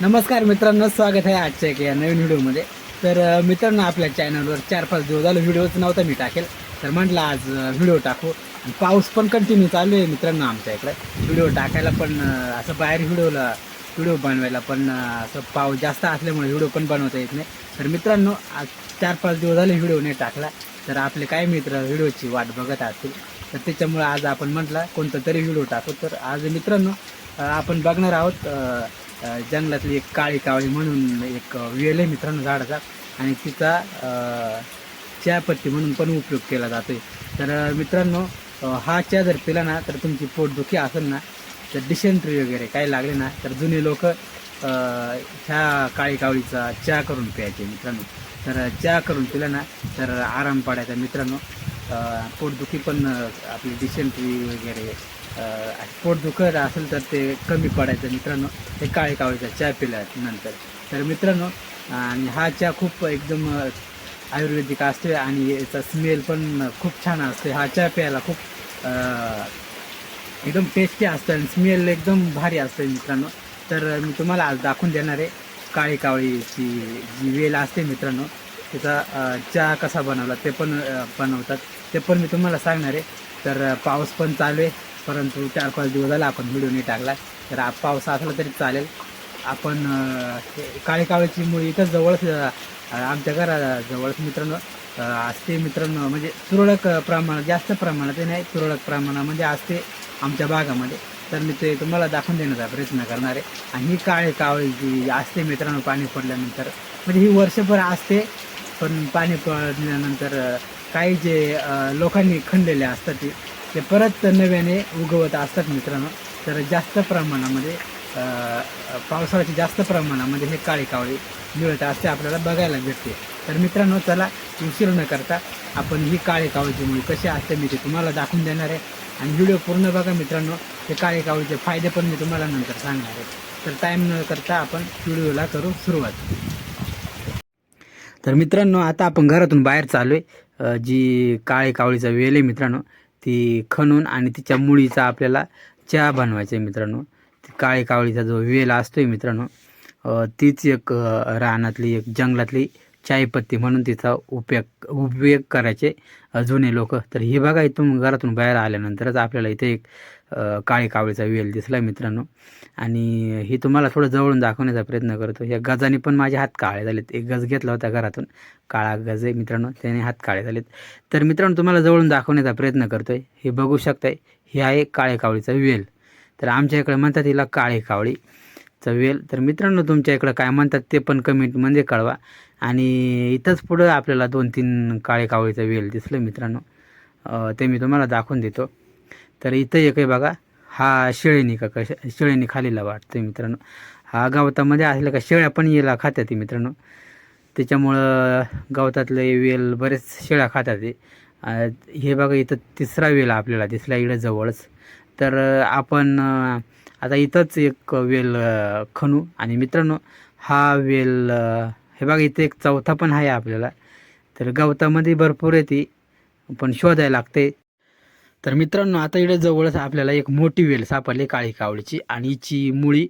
नमस्कार मित्रांनो स्वागत आहे आजच्या एका या नवीन व्हिडिओमध्ये. तर मित्रांनो आपल्या चॅनलवर चार पाच दिवस झालं व्हिडिओच नव्हता मी टाकेल. तर म्हटलं आज व्हिडिओ टाकू. आणि पाऊस पण कंटिन्यू चालू आहे मित्रांनो आमच्या इकडे. व्हिडिओ टाकायला पण असं बाहेर व्हिडिओला व्हिडिओ बनवायला पण असं पाऊस जास्त असल्यामुळे व्हिडिओ पण बनवता येत नाही. तर मित्रांनो आज चार पाच दिवस झाले व्हिडिओ नाही टाकला. तर आपले काय मित्र व्हिडिओची वाट बघत असतील. तर त्याच्यामुळे आज आपण म्हटलं कोणतं तरी व्हिडिओ टाकू. तर आज मित्रांनो आपण बघणार आहोत जंगलातली एक काळी कावळी म्हणून एक वेल आहे मित्रांनो झाडाचा. आणि तिचा चहापत्ती म्हणून पण उपयोग केला जातोय. तर मित्रांनो हा चहा जर पिला ना तर तुमची पोटदुखी असेल ना तर डिसेंट्री वगैरे काही लागले ना तर जुने लोक ह्या काळी कावळीचा चहा करून प्यायचे मित्रांनो. तर चहा करून पिला ना तर आराम पडायचा मित्रांनो. पोटदुखी पण आपली डिसेंट्री वगैरे पोट दुखत असेल तर ते कमी पडायचं मित्रांनो. ते काळे कावळीचा चहा पिल्यानंतर तर मित्रांनो आणि हा चहा खूप एकदम आयुर्वेदिक असते आणि याचा स्मेल पण खूप छान असते हा चहा प्यायला खूप एकदम टेस्टी असतं आणि स्मेल एकदम भारी असतं मित्रांनो. तर मी तुम्हाला आज दाखवून देणार आहे काळी कावळीची जी वेल असते मित्रांनो त्याचा चहा कसा बनवला ते पण बनवतात. ते पण मी तुम्हाला सांगणार आहे. तर पाऊस पण चालू आहे. परंतु चार पाच दिवस झाला आपण व्हिडिओ नाही टाकला तर पावसा पाऊस असला तरी चालेल. आपण काळे काळी कावळीची मुळी इथं जवळच आमच्या घराजवळच मित्रांनो. असते मित्रांनो म्हणजे तुरळक प्रमाणात जास्त प्रमाणात नाही तुरळक प्रमाणामध्ये म्हणजे असते आमच्या भागामध्ये. तर मी ते तुम्हाला दाखवून देण्याचा प्रयत्न करणार आहे. आणि ही काळी कावळी जी असते मित्रांनो पाणी पडल्यानंतर म्हणजे ही वर्षभर असते पण पाणी पडल्यानंतर काही जे लोकांनी खणलेले असतात ते ते परत नव्याने उगवत असतात मित्रांनो. तर जास्त प्रमाणामध्ये अं, पावसाळ्याची जास्त प्रमाणामध्ये हे काळी कावळी मिळत असते आपल्याला बघायला भेटते. तर मित्रांनो चला उशीर न करता आपण ही काळी कावळीची मुळी कशी असते मी ते तुम्हाला दाखवून देणार आहे. आणि व्हिडिओ पूर्ण बघा मित्रांनो हे काळी कावळीचे फायदे पण मी तुम्हाला नंतर सांगणार आहे. तर टाईम न करता आपण व्हिडिओला करू सुरुवात. तर मित्रांनो आता आपण घरातून बाहेर चालू आहे जी काळी कावळीचा वेल आहे मित्रांनो ती खणून आणि तिच्या मुळीचा आपल्याला चहा बनवायचा आहे मित्रांनो. काळी कावळीचा जो वेल असतोय मित्रांनो तीच एक रानातली एक जंगलातली चायपत्ती म्हणून तिचा उपयोग उपयोग करायचे जुने लोक. तर ही बघा इथून घरातून बाहेर आल्यानंतरच आपल्याला इथे एक काळी कावळीचा वेल दिसला मित्रांनो. आणि ही तुम्हाला थोडं जवळून दाखवण्याचा प्रयत्न करतो. या गजाने पण माझे हात काळे झालेत. एक गज घेतला होता घरातून. काळा गज आहे मित्रांनो. त्याने हात काळे झालेत. तर मित्रांनो तुम्हाला जवळून दाखवण्याचा प्रयत्न करतो आहे हे बघू शकताय हे आहे काळे कावळीचा वेल. तर आमच्या इकडे म्हणतात हिला काळी कावळी. चा वेल तर मित्रांनो तुमच्या इकडं काय म्हणतात ते पण कमेंटमध्ये कळवा. आणि इथंच पुढं आपल्याला दोन तीन काळे कावळीचं वेल दिसलं मित्रांनो. ते मी तुम्हाला दाखवून देतो. तर इथं एक आहे बघा हा शेळीनी का कशा शेळीनी खालीला वाटतं मित्रांनो. हा गवतामध्ये असल्या का शेळ्या पण याला खात्यात मित्रांनो. त्याच्यामुळं गवतातले वेल बरेच शेळ्या खातात हे बघा इथं तिसरा वेल आपल्याला दिसला इकडं जवळच. तर आपण आता इथंच एक वेल खणू. आणि मित्रांनो हा वेल हे बघा इथे एक चौथा पण आहे आपल्याला. तर गवतामध्ये भरपूर आहे ती पण शोधायला लागते. तर मित्रांनो आता इकडे जवळच आपल्याला एक मोठी वेल सापडली काळी कावळीची. आणि हिची मुळी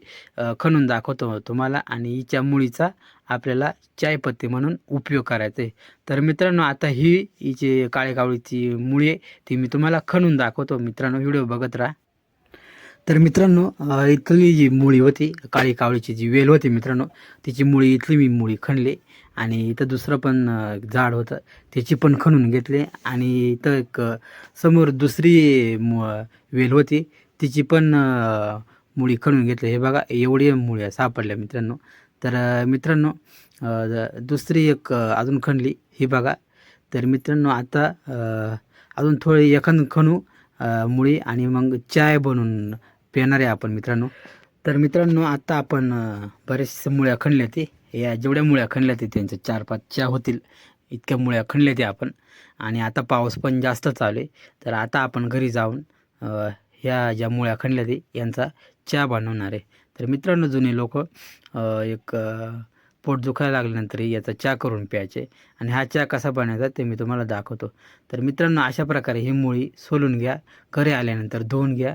खणून दाखवतो तुम्हाला. आणि हिच्या मुळीचा आपल्याला चायपत्ती म्हणून उपयोग करायचा आहे. तर मित्रांनो आता ही हिची काळी कावळीची मुळी आहे ती मी तुम्हाला खणून दाखवतो. मित्रांनो व्हिडिओ बघत राहा. तर मित्रांनो इथली जी मुळी होती काळी कावळीची जी वेल होती मित्रांनो तिची मुळी इथली मी मुळी खणली. आणि इथं दुसरं पण झाड होतं त्याची पण खणून घेतले. आणि इथं एक समोर दुसरी मु वेल होती तिची पण मुळी खणून घेतली. हे बघा एवढी मुळ्या सापडल्या मित्रांनो. तर मित्रांनो दुसरी एक अजून खणली. ही बघा. तर मित्रांनो आता अजून थोडी एखाद खणू मुळी आणि मग चाय बनवून पेणार आहे आपण मित्रांनो. तर मित्रांनो आता आपण बरेचसे मुळ्या खणल्या ते या जेवढ्या मुळ्या खणल्या ते त्यांच्या चार पाच चहा होतील. इतक्या मुळ्या खणल्या ते आपण. आणि आता पाऊस पण जास्त चालू आहे. तर आता आपण घरी जाऊन ह्या ज्या मुळ्या खणल्या ते यांचा चहा बनवणार आहे. तर मित्रांनो जुने लोक एक पोट दुखायला लागल्यानंतर याचा चहा करून प्यायचे. आणि हा चहा कसा बनायचा ते मी तुम्हाला दाखवतो. तर मित्रांनो अशा प्रकारे ही मुळी सोलून घ्या. घरी आल्यानंतर धुवून घ्या.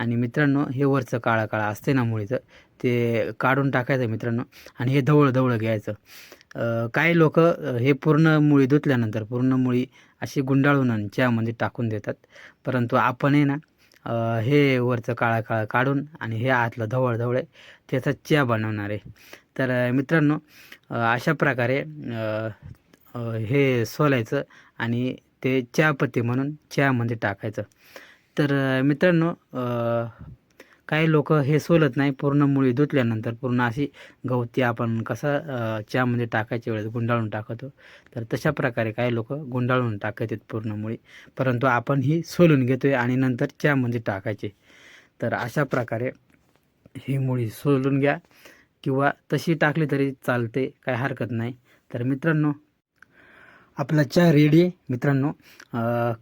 आणि मित्रांनो हे वरचं काळा काळा असते ना मुळीचं ते काढून टाकायचं मित्रांनो आणि हे धवळं धवळं घ्यायचं. काही लोक हे पूर्ण मुळी धुतल्यानंतर पूर्ण मुळी अशी गुंडाळून आणि चहामध्ये टाकून देतात. परंतु आपण आहे ना हे वरचं काळा काळा काढून आणि हे आतलं धवळ धवळ आहे त्याचा चहा बनवणार आहे. तर मित्रांनो अशा प्रकारे हे सोलायचं आणि ते चहापत्ती म्हणून चहामध्ये टाकायचं. तर मित्रांनो काही लोक हे सोलत नाही. पूर्ण मुळी धुतल्यानंतर पूर्ण अशी गवती आपण कसं चहामध्ये टाकायच्या वेळेस गुंडाळून टाकतो. तर तशा प्रकारे काही लोक गुंडाळून टाकतात पूर्ण मुळी. परंतु आपण ही सोलून घेतो आहे आणि नंतर चहामध्ये टाकायचे. तर अशा प्रकारे ही मुळी सोलून घ्या. किंवा तशी टाकली तरी चालते काय हरकत नाही. तर मित्रांनो आपला चहा रेडी आहे मित्रांनो.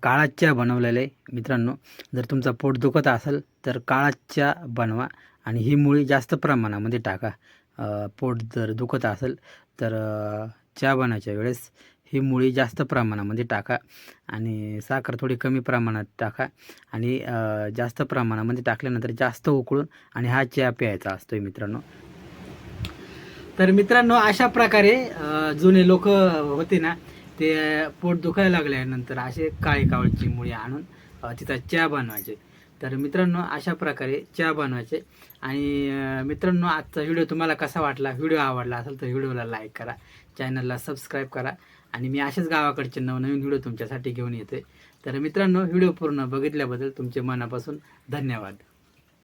काळा चहा बनवलेला आहे मित्रांनो. जर तुमचा पोट दुखत असेल तर काळा चहा बनवा आणि ही मुळी जास्त प्रमाणामध्ये टाका. पोट जर दुखत असेल तर चहा बनायच्या वेळेस ही मुळी जास्त प्रमाणामध्ये टाका आणि साखर थोडी कमी प्रमाणात टाका आणि जास्त प्रमाणामध्ये टाकल्यानंतर जास्त उकळून आणि हा चहा प्यायचा असतो आहे मित्रांनो. तर मित्रांनो अशा प्रकारे जुने लोक होते ना ते पोट दुखायला लागल्यानंतर असे काळी कावळीची मुळी आणून तिथं तिचा चहा बनवायचे. तर मित्रांनो अशा प्रकारे चहा बनवायचे. आणि मित्रांनो आजचा व्हिडिओ तुम्हाला कसा वाटला व्हिडिओ आवडला असेल तर व्हिडिओला लाईक करा चॅनलला सबस्क्राईब करा आणि मी अशाच गावाकडचे नवनवीन व्हिडिओ तुमच्यासाठी घेऊन येते. तर मित्रांनो व्हिडिओ पूर्ण बघितल्याबद्दल तुमचे मनापासून धन्यवाद.